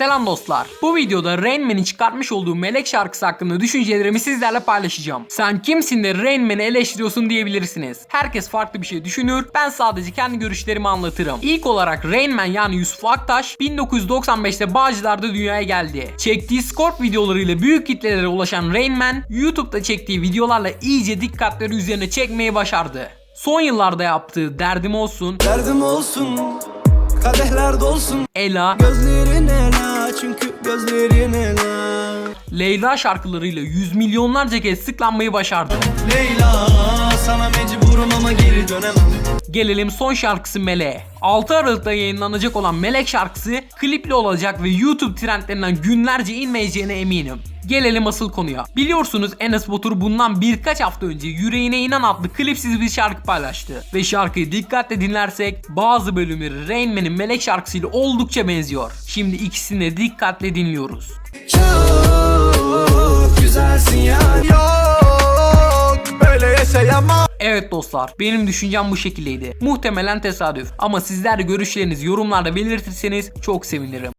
Selam dostlar. Bu videoda Rain Man'in çıkartmış olduğu Melek şarkısı hakkında düşüncelerimi sizlerle paylaşacağım. Sen kimsin de Rain Man'i eleştiriyorsun diyebilirsiniz. Herkes farklı bir şey düşünür. Ben sadece kendi görüşlerimi anlatırım. İlk olarak Rain Man yani Yusuf Aktaş 1995'te Bağcılar'da dünyaya geldi. Çektiği Scorp videolarıyla büyük kitlelere ulaşan Rain Man, YouTube'da çektiği videolarla iyice dikkatleri üzerine çekmeyi başardı. Son yıllarda yaptığı Derdim Olsun, Derdim olsun Kadehler dolsun Ela, Gözlerin ela Çünkü gözlerin ela Leyla şarkılarıyla yüz milyonlarca kez sıklanmayı başardı. Leyla dönemem Gelelim son şarkısı Meleğe. 6 Aralık'ta yayınlanacak olan Melek şarkısı klipli olacak ve YouTube trendlerinden günlerce inmeyeceğine eminim. Gelelim asıl konuya. Biliyorsunuz Enes Batur bundan birkaç hafta önce Yüreğine İnan adlı klipsiz bir şarkı paylaştı. Ve şarkıyı dikkatle dinlersek bazı bölümleri Rain Man'in Melek şarkısıyla oldukça benziyor. Şimdi ikisini de dikkatle dinliyoruz. Çok Evet dostlar benim düşüncem bu şekildeydi. Muhtemelen tesadüf ama sizler görüşlerinizi yorumlarda belirtirseniz çok sevinirim.